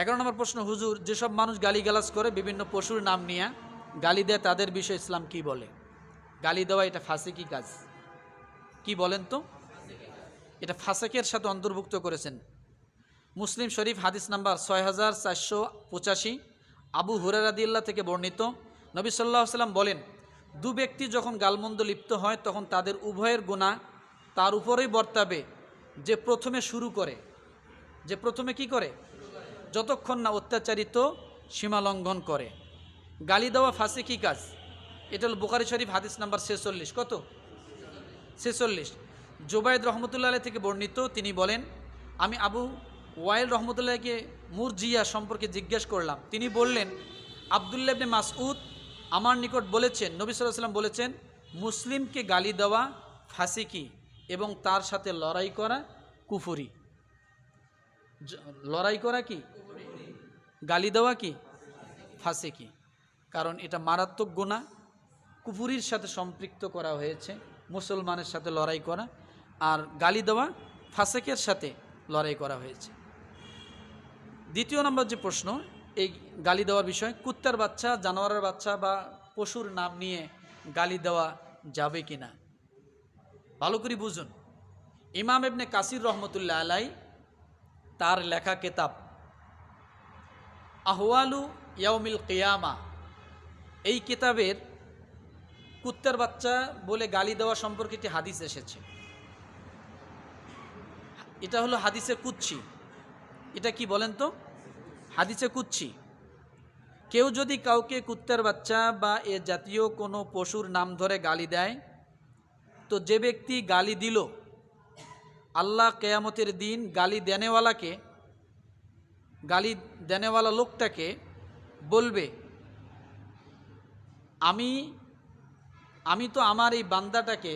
এগারো নম্বর প্রশ্ন, হুজুর, যেসব মানুষ গালিগালাজ করে বিভিন্ন পশুর নাম নিয়ে, গালি দেয় তাদের বিষয়ে ইসলাম কি বলে? গালি দেওয়া এটা ফাঁসিকি কাজ। কি বলেন তো? এটা ফাঁসেকের সাথে অন্তর্ভুক্ত করেছেন। মুসলিম শরীফ, হাদিস নাম্বার ছয় হাজার চারশো পঁচাশি, আবু হুরারাদিল্লা থেকে বর্ণিত। নবী সাল্লাহ সাল্লাম বলেন, দু ব্যক্তি যখন গালমন্দ লিপ্ত হয়, তখন তাদের উভয়ের গুণা তার উপরেই বর্তাবে, যে প্রথমে শুরু করে। যে প্রথমে কি করে? যতক্ষণ না অত্যাচারিত সীমালঙ্ঘন করে। গালি দেওয়া ফাঁসি কি কাজ? এটা হল বুখারি শরীফ, হাদিস নাম্বার ছেচল্লিশ। কত? ছেচল্লিশ। জোবায়দ রহমতুল্লাহ আলাইহ থেকে বর্ণিত, তিনি বলেন, আমি আবু ওয়াইল রহমতুল্লাহকে মুরজিয়া সম্পর্কে জিজ্ঞেস করলাম। তিনি বললেন, আবদুল্লাহ ইবনে মাসউদ আমার নিকট বলেছেন, নবী সাল্লাহ সাল্লাম বলেছেন, মুসলিমকে গালি দেওয়া ফাঁসিকি এবং তার সাথে লড়াই করা কুফুরি। লড়াই করা কি? গালি দেওয়া কি? ফাঁসিকি কারণ এটা মারাত্মক গোনা কুফুরির সাথে সম্পৃক্ত করা হয়েছে, মুসলমানের সাথে লড়াই করা, আর গালি দেওয়া ফাসেকের সাথে লড়াই করা হয়েছে। দ্বিতীয় নম্বর যে প্রশ্ন, এই গালি দেওয়ার বিষয়, কুত্তার বাচ্চা, জানোয়ারের বাচ্চা বা পশুর নাম নিয়ে গালি দেওয়া যাবে কি না ভালো করে বুঝুন। ইমাম এবনে কাসির রহমতুল্লাহ আলাই তার লেখা কেতাব। আহওয়ালু ইয়াউমিল কেয়ামা। এই কিতাবের কুত্তার বাচ্চা বলে গালি দেওয়া সম্পর্কে একটি হাদিস এসেছে। এটা হলো হাদিসে কুচ্ছি এটা কি বলেন তো? হাদিসে কুচ্ছি কেউ যদি কাউকে কুত্তার বাচ্চা বা এ জাতীয় কোনো পশুর নাম ধরে গালি দেয়, তো যে ব্যক্তি গালি দিল আল্লাহ কেয়ামতের দিন গালি দেনেওয়ালাকে, গালি দেনেওয়ালা লোকটাকে বলবে, আমি আমি তো আমার এই বান্দাটাকে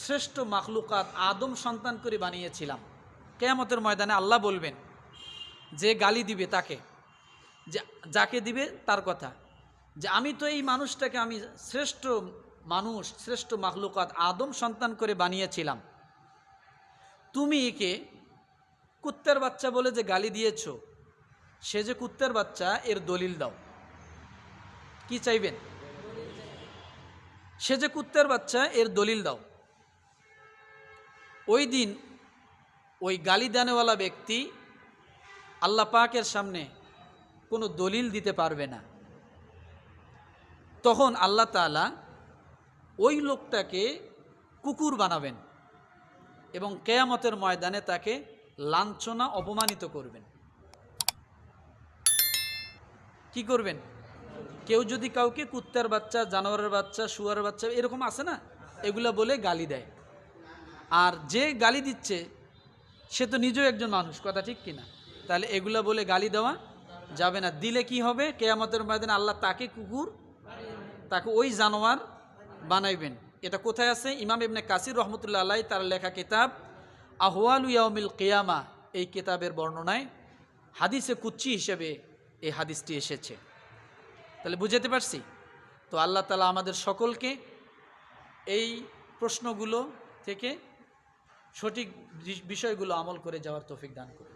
শ্রেষ্ঠ মাখলুকাত আদম সন্তান করে বানিয়েছিলাম। কেয়ামতের ময়দানে আল্লাহ বলবেন, যে গালি দিবে তাকে যাকে দিবে তার কথা। যে আমি তো এই মানুষটাকে আমি শ্রেষ্ঠ মানুষ, শ্রেষ্ঠ মাখলুকাত আদম সন্তান করে বানিয়েছিলাম। তুমি একে কুত্তার বাচ্চা বলে যে গালি দিয়েছ, সে যে কুত্তার বাচ্চা, এর দলিল দাও। কি চাইবেন? সে যে কুত্তার বাচ্চা, এর দলিল দাও। ওই দিন ওই গালি দানেওয়ালা ব্যক্তি আল্লাহ পাকের সামনে কোনো দলিল দিতে পারবে না। তখন আল্লাহ তাআলা ওই লোকটাকে কুকুর বানাবেন। এবং কেয়ামতের ময়দানে তাকে লাঞ্ছনা অপমানিত করবেন। কি করবেন? কেউ যদি কাউকে কুত্তার বাচ্চা, জানোয়ারের বাচ্চা শুয়ারের বাচ্চা এরকম আছে না? এগুলা বলে গালি দেয়। আর যে গালি দিচ্ছে, সে তো নিজেও একজন মানুষ, কথা ঠিক কিনা তাহলে এগুলা বলে গালি দেওয়া যাবে না। দিলে কি হবে? কেয়ামতের ময়দানে আল্লাহ তাকে কুকুর, তাকে ওই জানোয়ার বানাইবেন। এটা কোথায় আছে? ইমাম ইবনে কাসির রহমতুল্লা আল্লাহ তার লেখা কিতাব আহওয়ালু ইয়াউমিল কেয়ামা। এই কিতাবের বর্ণনায় হাদিসে কুচ্চি হিসেবে এই হাদিসটি এসেছে। তাহলে বুঝাতে পারছি? তো আল্লাহ তালা আমাদের সকলকে এই প্রশ্নগুলো থেকে সঠিক বিষয়গুলো আমল করে যাওয়ার তৌফিক দান করুন।